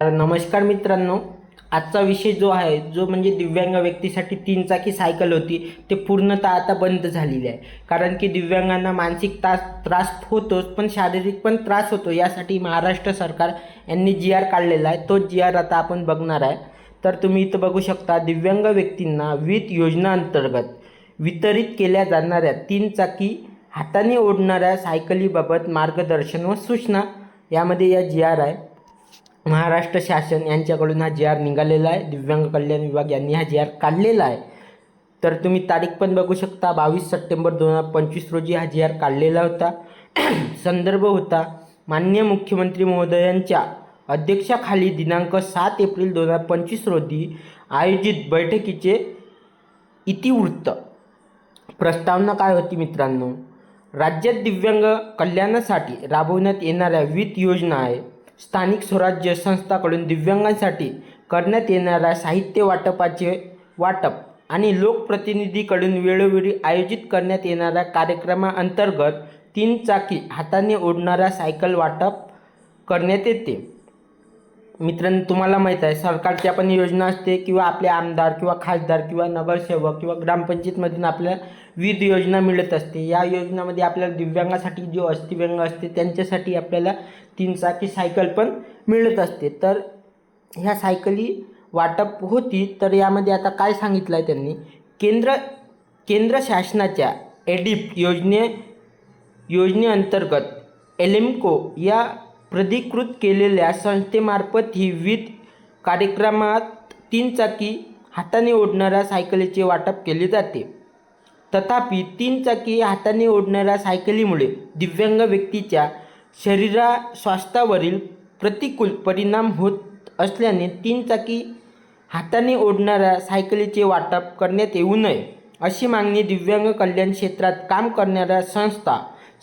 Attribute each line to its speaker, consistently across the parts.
Speaker 1: नमस्कार मित्रांनो आजचा विषय जो आहे जो म्हणजे दिव्यांग व्यक्तीसाठी तीन चाकी सायकल होती ते पूर्णतः आता बंद झालेली आहे. कारण की दिव्यांगांना मानसिक त्रास त्रास होतोच पण शारीरिक पण त्रास होतो. यासाठी महाराष्ट्र सरकार यांनी जी आर काढलेला आहे तो जी आर आता आपण बघणार आहे. तर तुम्ही इथं बघू शकता दिव्यांग व्यक्तींना वित्त योजनांतर्गत वितरित केल्या जाणाऱ्या तीन चाकी हाताने ओढणाऱ्या सायकलीबाबत मार्गदर्शन व सूचना यामध्ये या जी आर आहे. महाराष्ट्र शासन यांच्याकडून हा जी आर निघालेला आहे. दिव्यांग कल्याण विभाग यांनी हा जी आर काढलेला आहे. तर तुम्ही तारीख पण बघू शकता. बावीस सप्टेंबर दोन हजार पंचवीस रोजी हा जी आर काढलेला होता. संदर्भ होता. माननीय मुख्यमंत्री महोदयांच्या अध्यक्षाखाली दिनांक सात एप्रिल दोन हजार पंचवीस रोजी आयोजित बैठकीचे इतिवृत्त. प्रस्तावना काय होती मित्रांनो? राज्यात दिव्यांग कल्याणासाठी राबवण्यात येणाऱ्या वित्त योजना आहे स्थानिक स्वराज्य संस्थाकडून दिव्यांगांसाठी करण्यात येणाऱ्या साहित्य वाटपाचे वाटप आणि लोकप्रतिनिधीकडून वेळोवेळी आयोजित करण्यात येणाऱ्या कार्यक्रमाअंतर्गत तीन चाकी हाताने ओढणाऱ्या सायकल वाटप करण्यात येते. मित्रांनो तुम्हाला माहीत आहे सरकारची पण योजना असते किंवा आपले आमदार किंवा खासदार किंवा नगरसेवक किंवा ग्रामपंचायतमधून आपल्याला विविध योजना मिळत असते. या योजनामध्ये आपल्याला दिव्यांगासाठी जो अस्थिव्यंग असते त्यांच्यासाठी आपल्याला तीन चाकी सायकल पण मिळत असते. तर ह्या सायकली वाटप होती तर यामध्ये आता काय सांगितलं आहे त्यांनी? केंद्र केंद्र शासनाच्या एडिप योजने योजनेअंतर्गत एलेमको या प्राधिकृत केलेल्या संस्थेमार्फत ही विविध कार्यक्रमात तीन चाकी हाताने ओढणाऱ्या सायकलीचे वाटप केले जाते. तथापि तीन चाकी हाताने ओढणाऱ्या सायकलीमुळे दिव्यांग व्यक्तीच्या शरीरा स्वास्थ्यावरील प्रतिकूल परिणाम होत असल्याने तीन चाकी हाताने ओढणाऱ्या सायकलीचे वाटप करण्यात येऊ नये अशी मागणी दिव्यांग कल्याण क्षेत्रात काम करणाऱ्या संस्था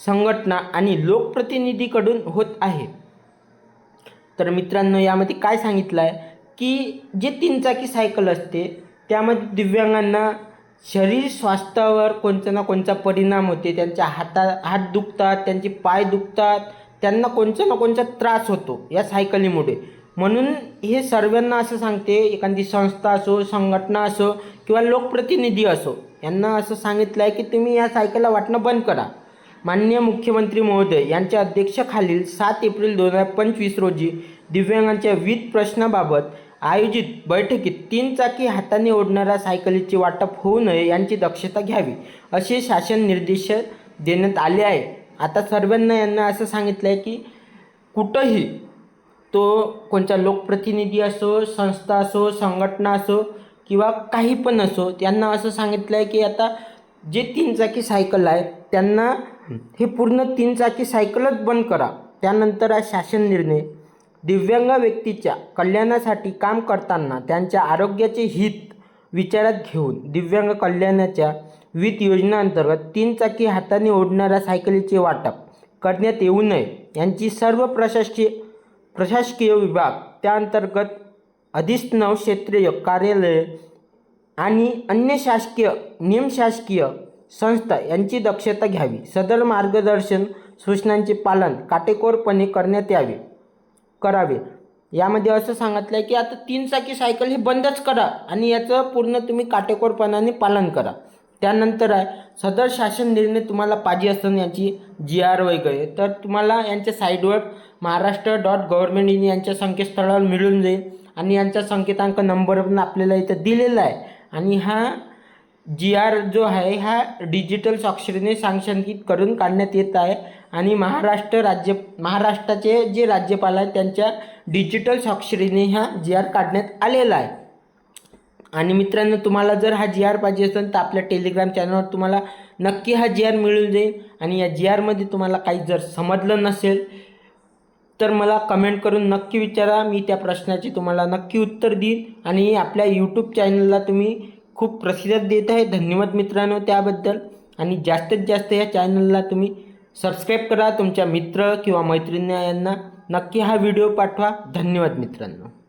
Speaker 1: संघटना आणि लोकप्रतिनिधीकडून होत आहे. तर मित्रांनो यामध्ये काय सांगितलं आहे की जे तीन चाकी सायकल असते त्यामध्ये दिव्यांगांना शरीर स्वास्थ्यावर कोणता ना कोणता परिणाम होते त्यांच्या हाता हात दुखतात त्यांचे पाय दुखतात त्यांना कोणता ना कोणता त्रास होतो या सायकलीमुळे म्हणून हे सर्वांना असं सांगते एखादी संस्था असो संघटना असो किंवा लोकप्रतिनिधी असो यांना असं सांगितलं आहे की तुम्ही या सायकलला वाटणं बंद करा. माननीय मुख्यमंत्री महोदय यांच्या अध्यक्षाखालील सात एप्रिल दोन हजार पंचवीस रोजी दिव्यांगांच्या विविध प्रश्नाबाबत आयोजित बैठकीत तीन चाकी हाताने ओढणाऱ्या सायकलीचे वाटप होऊ नये यांची दक्षता घ्यावी असे शासन निर्देश देण्यात आले आहे. आता सर्वांना यांना असं सांगितलं आहे की कुठंही तो कोणता लोकप्रतिनिधी असो संस्था असो संघटना असो किंवा काही पण असो त्यांना असं सांगितलं आहे की आता जे तीन चाकी सायकल आहे त्यांना हे पूर्ण तीन चाकी सायकलच बंद करा. त्यानंतर आज शासन निर्णय. दिव्यांग व्यक्तीच्या कल्याणासाठी काम करताना त्यांच्या आरोग्याचे हित विचारात घेऊन दिव्यांग कल्याणाच्या वित्त योजनांतर्गत तीन चाकी हाताने ओढणाऱ्या सायकलीचे वाटप करण्यात येऊ नये यांची सर्व प्रशासकीय प्रशासकीय विभाग त्याअंतर्गत अधिष्ठान क्षेत्रीय कार्यालय आणि अन्य शासकीय निमशासकीय संस्था यांची दक्षता घ्यावी. सदर मार्गदर्शन सूचनांचे पालन काटेकोरपणे करण्यात यावे करावे. यामध्ये असं सांगितलं आहे की आता तीन चाकी सायकल ही बंदच करा आणि याचं पूर्ण तुम्ही काटेकोरपणाने पालन करा. त्यानंतर आहे सदर शासन निर्णय तुम्हाला पाहिजे असताना यांची जी आर वगैरे तर तुम्हाला यांच्या साईडवर महाराष्ट्र डॉट गव्हर्मेंट इन यांच्या संकेतस्थळावर मिळून जाईल. आणि यांचा संकेतांक नंबर पण आपल्याला इथं दिलेला आहे. आणि हा जी आर जो आहे हा डिजिटल स्वाक्षरीने सांक्षांकित करून काढण्यात येत आहे आणि महाराष्ट्र राज्य महाराष्ट्राचे जे राज्यपाल आहेत त्यांच्या डिजिटल स्वाक्षरीने हा जी आर काढण्यात आलेला आहे. आणि मित्रांनो तुम्हाला जर हा जी आर पाहिजे असेल तर आपल्या टेलिग्राम चॅनलवर तुम्हाला नक्की हा जी आर मिळून जाईल. आणि या जी आरमध्ये तुम्हाला काही जर समजलं नसेल तर मला कमेंट करून नक्की विचारा. मी त्या प्रश्नाचे तुम्हाला नक्की उत्तर देईन. आणि आपल्या यूट्यूब चॅनलला तुम्ही खूप प्रसिद्ध देत आहे धन्यवाद मित्रांनो त्याबद्दल. आणि जास्तीत जास्त या चॅनलला तुम्ही सबस्क्राईब करा तुमच्या मित्र किंवा मैत्रिणी यांना नक्की हा व्हिडिओ पाठवा. धन्यवाद मित्रांनो.